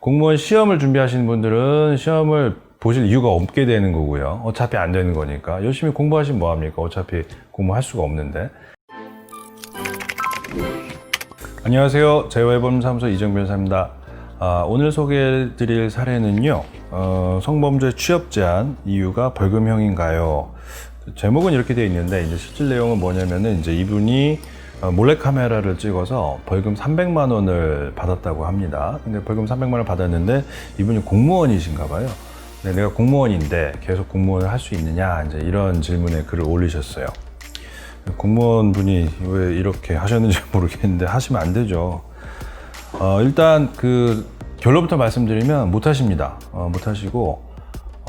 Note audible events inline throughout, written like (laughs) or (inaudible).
공무원 시험을 준비하시는 분들은 시험을 보실 이유가 없게 되는 거고요. 어차피 안 되는 거니까. 열심히 공부하시면 뭐합니까? 어차피 공부할 수가 없는데. 안녕하세요. 재활범사무소 이정 변사입니다. 아, 오늘 소개해드릴 사례는요. 어, 성범죄 취업 제한 이유가 벌금형인가요? 제목은 이렇게 되어 있는데 이제 실질 내용은 뭐냐면은 이제 이분이 어, 몰래카메라를 찍어서 벌금 300만 원을 받았다고 합니다. 근데 벌금 300만 원을 받았는데 이분이 공무원이신가 봐요. 네, 내가 공무원인데 계속 공무원을 할 수 있느냐 이제 이런 질문에 글을 올리셨어요. 공무원 분이 왜 이렇게 하셨는지 (laughs) 모르겠는데 하시면 안 되죠. 어, 일단 그 결론부터 말씀드리면 못 하십니다. 어, 못 하시고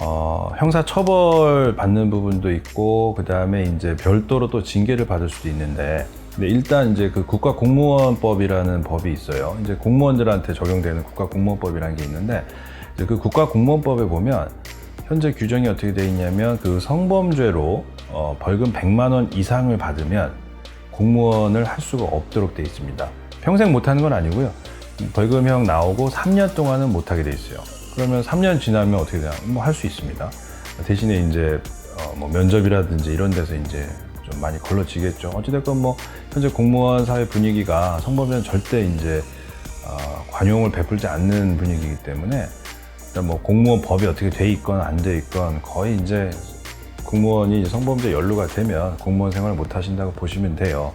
어, 형사 처벌 받는 부분도 있고 그 다음에 이제 별도로 또 징계를 받을 수도 있는데 근데 일단 이제 그 국가공무원법이라는 법이 있어요. 이제 공무원들한테 적용되는 국가공무원법이라는 게 있는데 그 국가공무원법에 보면 현재 규정이 어떻게 되어 있냐면 그 성범죄로 어, 벌금 100만 원 이상을 받으면 공무원을 할 수가 없도록 되어 있습니다. 평생 못 하는 건 아니고요. 벌금형 나오고 3년 동안은 못 하게 돼 있어요. 그러면 3년 지나면 어떻게 되나? 뭐할 수 있습니다. 대신에 이제 어, 뭐 면접이라든지 이런 데서 이제 좀 많이 걸러지겠죠. 어찌됐건 뭐 현재 공무원 사회 분위기가 성범죄는 절대 이제 어, 관용을 베풀지 않는 분위기이기 때문에 일단 뭐 공무원 법이 어떻게 돼 있건 안 돼 있건 거의 이제 공무원이 성범죄 연루가 되면 공무원 생활을 못 하신다고 보시면 돼요.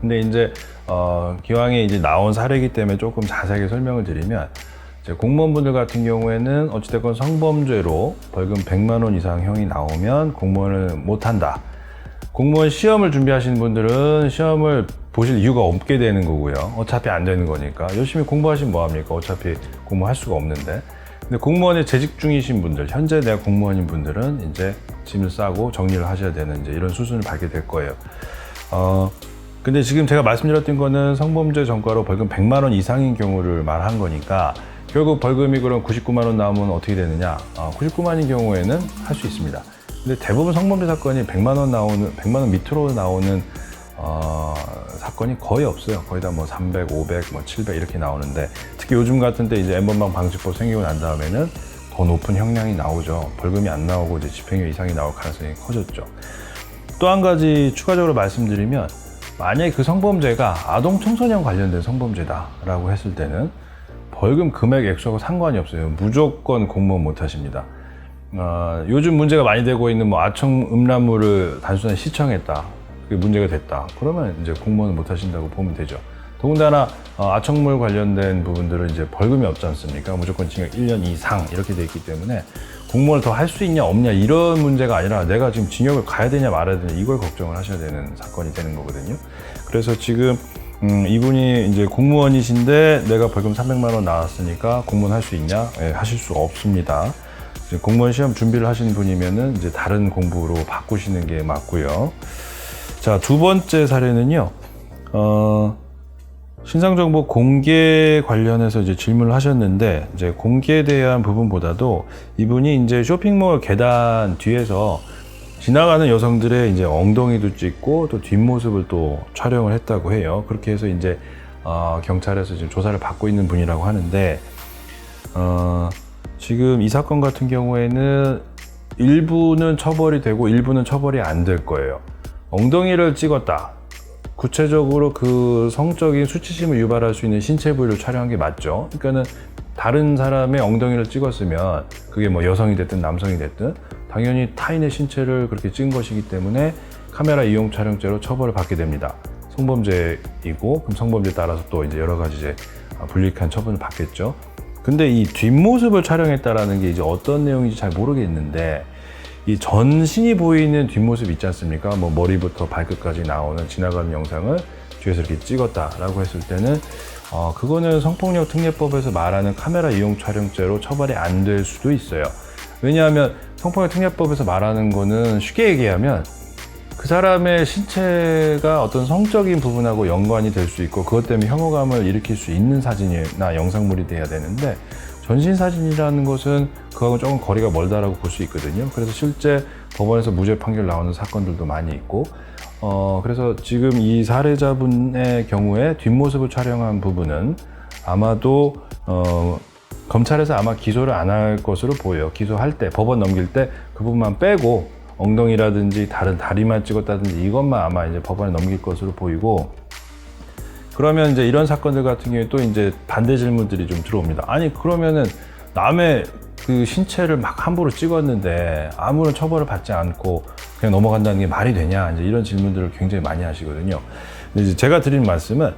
근데 이제 어, 기왕에 이제 나온 사례이기 때문에 조금 자세하게 설명을 드리면 공무원분들 같은 경우에는 어찌됐건 성범죄로 벌금 100만 원 이상 형이 나오면 공무원을 못 한다. 공무원 시험을 준비하시는 분들은 시험을 보실 이유가 없게 되는 거고요. 어차피 안 되는 거니까 열심히 공부하시면 뭐합니까? 어차피 공부할 수가 없는데. 근데 공무원에 재직 중이신 분들, 현재 내가 공무원인 분들은 이제 짐을 싸고 정리를 하셔야 되는 이제 이런 수순을 밟게 될 거예요. 어, 근데 지금 제가 말씀드렸던 거는 성범죄 전과로 벌금 100만 원 이상인 경우를 말한 거니까 결국 벌금이 그럼 99만 원 나오면 어떻게 되느냐? 어, 99만인 경우에는 할 수 있습니다. 근데 대부분 성범죄 사건이 100만 원 나오는 100만 원 밑으로 나오는 어, 사건이 거의 없어요. 거의 다 뭐 300, 500, 뭐 700 이렇게 나오는데 특히 요즘 같은 때 이제 엠번방 방지법 생기고 난 다음에는 더 높은 형량이 나오죠. 벌금이 안 나오고 이제 집행유예 이상이 나올 가능성이 커졌죠. 또 한 가지 추가적으로 말씀드리면 만약에 그 성범죄가 아동 청소년 관련된 성범죄다라고 했을 때는 벌금 금액 액수하고 상관이 없어요. 무조건 공무원 못 하십니다. 어, 요즘 문제가 많이 되고 있는 뭐 아청 음란물을 단순하게 시청했다. 그게 문제가 됐다. 그러면 이제 공무원을 못 하신다고 보면 되죠. 더군다나 어, 아청물 관련된 부분들은 이제 벌금이 없지 않습니까? 무조건 징역 1년 이상 이렇게 돼 있기 때문에 공무원을 더 할 수 있냐 없냐 이런 문제가 아니라 내가 지금 징역을 가야 되냐 말아야 되냐 이걸 걱정을 하셔야 되는 사건이 되는 거거든요. 그래서 지금 음, 이분이 이제 공무원이신데 내가 벌금 300만 원 나왔으니까 공무원 할 수 있냐? 예, 하실 수 없습니다. 공무원 시험 준비를 하시는 분이면은 이제 다른 공부로 바꾸시는 게 맞고요. 자, 두 번째 사례는요. 어, 신상정보 공개 관련해서 이제 질문을 하셨는데 이제 공개에 대한 부분보다도 이분이 이제 쇼핑몰 계단 뒤에서 지나가는 여성들의 이제 엉덩이도 찍고 또 뒷모습을 또 촬영을 했다고 해요. 그렇게 해서 이제 어, 경찰에서 지금 조사를 받고 있는 분이라고 하는데 어, 지금 이 사건 같은 경우에는 일부는 처벌이 되고 일부는 처벌이 안 될 거예요. 엉덩이를 찍었다. 구체적으로 그 성적인 수치심을 유발할 수 있는 신체 부위를 촬영한 게 맞죠. 그러니까는 다른 사람의 엉덩이를 찍었으면 그게 뭐 여성이 됐든 남성이 됐든 당연히 타인의 신체를 그렇게 찍은 것이기 때문에 카메라 이용 촬영죄로 처벌을 받게 됩니다. 성범죄이고 그럼 성범죄에 따라서 또 이제 여러 가지 이제 불이익한 처분을 받겠죠. 근데 이 뒷모습을 촬영했다라는 게 이제 어떤 내용인지 잘 모르겠는데 이 전신이 보이는 뒷모습 있지 않습니까? 뭐 머리부터 발끝까지 나오는 지나가는 영상을 뒤에서 이렇게 찍었다라고 했을 때는 어 그거는 성폭력 특례법에서 말하는 카메라 이용 촬영죄로 처벌이 안 될 수도 있어요. 왜냐하면 성폭력 특례법에서 말하는 거는 쉽게 얘기하면 그 사람의 신체가 어떤 성적인 부분하고 연관이 될 수 있고 그것 때문에 혐오감을 일으킬 수 있는 사진이나 영상물이 돼야 되는데 전신 사진이라는 것은 그하고 조금 거리가 멀다라고 볼 수 있거든요. 그래서 실제 법원에서 무죄 판결 나오는 사건들도 많이 있고, 어, 그래서 지금 이 사례자분의 경우에 뒷모습을 촬영한 부분은 아마도, 어, 검찰에서 아마 기소를 안 할 것으로 보여요. 기소할 때 법원 넘길 때 그 부분만 빼고 엉덩이라든지 다른 다리만 찍었다든지 이것만 아마 이제 법원에 넘길 것으로 보이고 그러면 이제 이런 사건들 같은 경우에 또 이제 반대 질문들이 좀 들어옵니다. 아니 그러면은 남의 그 신체를 막 함부로 찍었는데 아무런 처벌을 받지 않고 그냥 넘어간다는 게 말이 되냐 이제 이런 질문들을 굉장히 많이 하시거든요. 근데 이제 제가 드리는 말씀은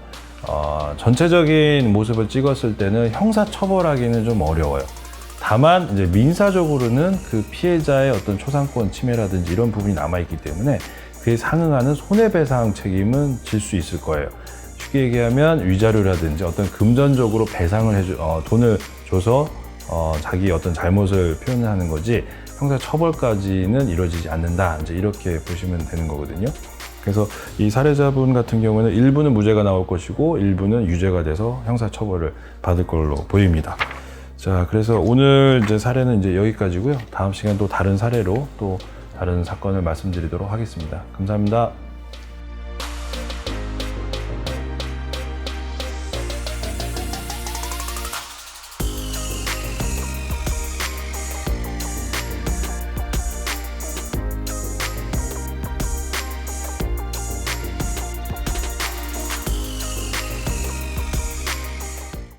어, 전체적인 모습을 찍었을 때는 형사 처벌하기는 좀 어려워요. 다만 이제 민사적으로는 그 피해자의 어떤 초상권 침해라든지 이런 부분이 남아 있기 때문에 그에 상응하는 손해배상 책임은 질 수 있을 거예요. 쉽게 얘기하면 위자료라든지 어떤 금전적으로 배상을 해줘 어, 돈을 줘서 어, 자기 어떤 잘못을 표현하는 거지 형사 처벌까지는 이루어지지 않는다. 이제 이렇게 보시면 되는 거거든요. 그래서 이 살해자분 같은 경우는 일부는 무죄가 나올 것이고 일부는 유죄가 돼서 형사 처벌을 받을 걸로 보입니다. 자, 그래서 오늘 이제 사례는 이제 여기까지고요. 다음 시간 또 다른 사례로 또 다른 사건을 말씀드리도록 하겠습니다. 감사합니다.